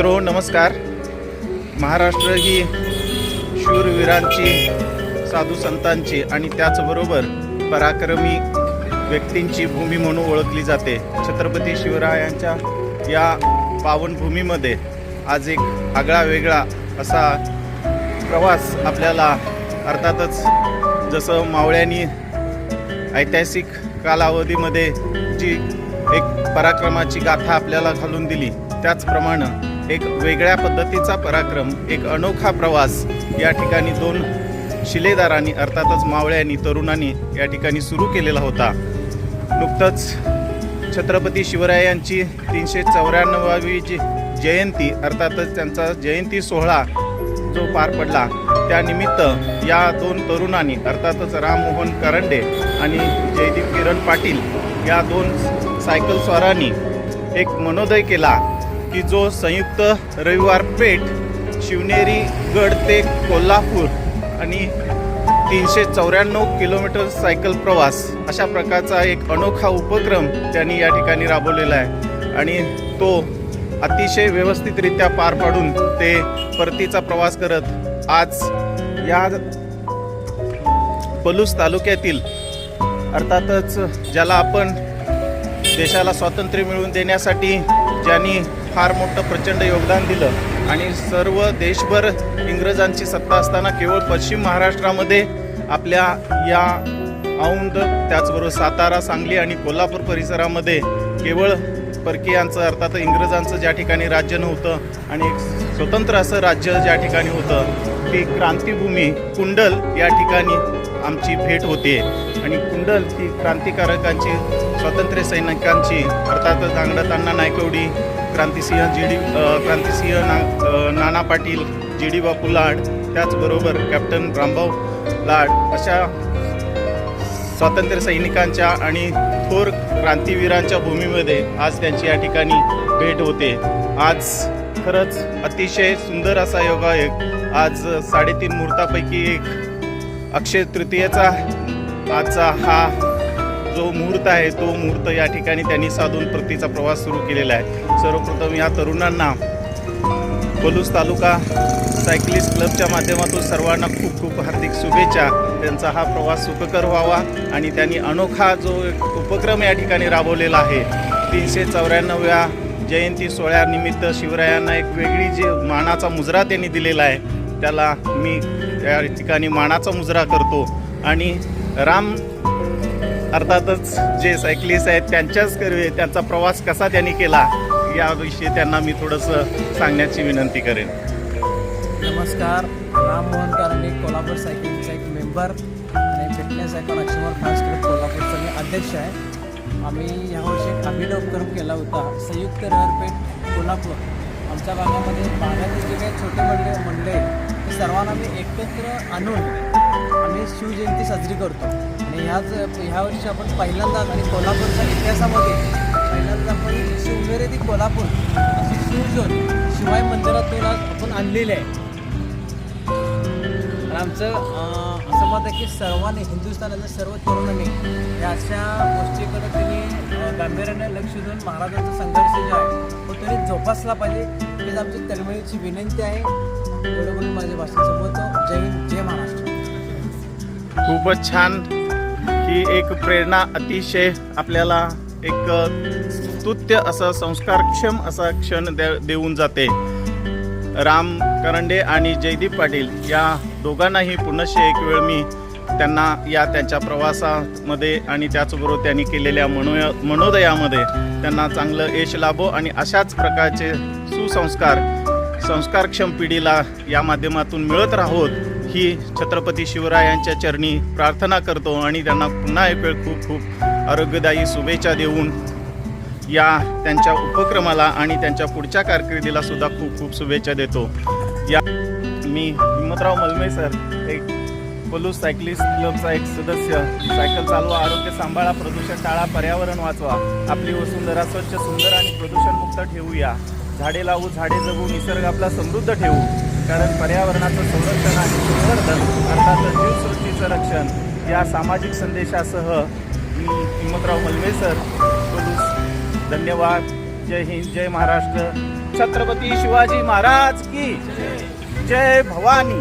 मित्रो नमस्कार. महाराष्ट्र ही शूरवीरांची साधू संतांची आणि त्याचबरोबर पराक्रमी व्यक्तींची भूमी म्हणून ओळखली जाते. छत्रपती शिवरायांच्या या पावनभूमीमध्ये आज एक आगळा वेगळा असा प्रवास आपल्याला अर्थातच जसं मावळ्यांनी ऐतिहासिक कालावधीमध्ये जी एक पराक्रमाची गाथा आपल्याला घालून दिली त्याचप्रमाणे एक वेगळ्या पद्धतीचा पराक्रम एक अनोखा प्रवास. या ठिकाणी दोन शिलेदारांनी अर्थातच मावळ्यांनी तरुणांनी या ठिकाणी सुरू केलेला होता. नुकतंच छत्रपती शिवरायांची तीनशे चौऱ्याण्णवावी जी जयंती अर्थातच त्यांचा जयंती सोहळा जो पार पडला त्यानिमित्त या दोन तरुणांनी अर्थातच राममोहन करंडे आणि जयदीप किरण पाटील या दोन सायकल स्वारांनी एक मनोदय केला. की जो संयुक्त रविवार पेठ शिवनेरी गड ते कोल्हापूर आणि तीनशे चौऱ्याण्णव किलोमीटर सायकल प्रवास अशा प्रकारचा एक अनोखा उपक्रम त्यांनी या ठिकाणी राबवलेला आहे. आणि तो अतिशय व्यवस्थितरित्या पार पाडून ते परतीचा प्रवास करत आज या पलूस तालुक्यातील अर्थातच ज्याला आपण देशाला स्वातंत्र्य मिळवून देण्यासाठी ज्यांनी फार मोठं प्रचंड योगदान दिलं. आणि सर्व देशभर इंग्रजांची सत्ता असताना केवळ पश्चिम महाराष्ट्रामध्ये आपल्या या औंध त्याचबरोबर सातारा सांगली आणि कोल्हापूर परिसरामध्ये केवळ परकीयांचं अर्थात इंग्रजांचं ज्या ठिकाणी राज्य नव्हतं आणि एक स्वतंत्र असं राज्य ज्या ठिकाणी होतं ती क्रांतीभूमी कुंडल या ठिकाणी आमची भेट होते. आणि कुंडल ही क्रांतिकारकांची स्वातंत्र्य सैनिकांची अर्थातच दांगडत अण्णा नायकवडी क्रांतिसिंह जी डी क्रांतिसिंह ना नाना पाटील जी डी बापू लाड त्याचबरोबर कॅप्टन रामभाऊ लाड अशा स्वातंत्र्य सैनिकांच्या आणि थोर क्रांतीवीरांच्या भूमीमध्ये आज त्यांची या ठिकाणी भेट होते. आज खरंच अतिशय सुंदर असा योगायोग. आज साडेतीन मुहूर्तापैकी एक अक्षय तृतीयेचा आजचा हा जो मुहूर्त आहे तो मुहूर्त या ठिकाणी त्यांनी साधून प्रतीचा प्रवास सुरू केलेला आहे. सर्वप्रथम या तरुणांना कोलूस तालुका सायकलिस्ट क्लबच्या माध्यमातून सर्वांना खूप खूप हार्दिक शुभेच्छा. त्यांचा हा प्रवास सुखकर व्हावा आणि त्यांनी अनोखा जो एक उपक्रम या ठिकाणी राबवलेला आहे तीनशे चौऱ्याण्णव्या जयंती सोहळ्यानिमित्त शिवरायांना एक वेगळी जे मानाचा मुजरा त्यांनी दिलेला आहे त्याला मी त्या ठिकाणी मानाचा मुजरा करतो. आणि राम अर्थातच जे सायकलिस्ट आहेत त्यांच्याच कर्वे त्यांचा प्रवास कसा त्यांनी केला याविषयी त्यांना मी थोडंसं सांगण्याची विनंती करेन. नमस्कार. राममोहन कारंडे कोल्हापूर सायकलिंगचा एक मेंबर आणि फिटनेस आयकॉन अक्षमर फास्ट क्लब कोल्हापूरचा मी अध्यक्ष आहे. आम्ही यावर्षी एक अभिनव उपक्रम केला होता संयुक्त रहरपेठ कोल्हापूर. आमच्या भागामध्ये भागातील जे काही छोटे मंडळे मंडळे सर्वांना आम्ही एकत्र आणून आम्ही शिवजयंती साजरी करतो. आणि ह्याच ह्या वर्षी आपण पहिल्यांदाच आणि कोल्हापूरच्या इतिहासामध्ये पहिल्यांदा आपण शिवनेरी ते कोल्हापूर. अशी शिवजोन शिवाय मंदिरातून आज आपण आणलेले आहे. आणि आमचं असं मत आहे की सर्वांनी हिंदुस्थानातल्या सर्व तरुणांनी या अशा गोष्टीकडे त्यांनी गांभीर्याने लक्ष देऊन महाराजांचा संघर्ष जो आहे तो त्यांनी जोपासला पाहिजे. हीच आमची तळमळीची विनंती आहे. एवढं भाषण जय हिंद जय महाराष्ट्र. खूपच छान. ही एक प्रेरणा अतिशय आपल्याला एक स्तुत्य असं संस्कारक्षम असा क्षण दे देऊन जाते. राम करंडे आणि जयदीप पाटील या दोघांनाही पुनश्च एक वेळ मी त्यांना या त्यांच्या प्रवासामध्ये आणि त्याचबरोबर त्यांनी केलेल्या मनोय मनोदयामध्ये त्यांना चांगलं यश लाभो आणि अशाच प्रकारचे सुसंस्कार संस्कारक्षम पिढीला या माध्यमातून मिळत राहोत ही छत्रपती शिवरायांच्या चरणी प्रार्थना करतो आणि त्यांना पुन्हा एक वेळ खूप खूप आरोग्यदायी शुभेच्छा देऊन या त्यांच्या उपक्रमाला आणि त्यांच्या पुढच्या कारकिर्दीला सुद्धा खूप खूप शुभेच्छा देतो. या मी हिम्मतराव मलमे सर एक पलूस सायकलिस्ट क्लबचा एक सदस्य. सायकल चालवा आरोग्य सांभाळा प्रदूषण टाळा पर्यावरण वाचवा. आपली वसुंधरा स्वच्छ सुंदर आणि प्रदूषणमुक्त ठेवूया. झाडे लावू झाडे जगू निसर्ग आपला समृद्ध ठेवू. कारण पर्यावरणाचं संरक्षण आणि संवर्धन अर्थातच जीवसृष्टीचं रक्षण. या सामाजिक संदेशासह मी हिम्मतराव मलवेसर बोलूस. धन्यवाद. जय हिंद जय महाराष्ट्र. छत्रपती शिवाजी महाराज की जय भवानी.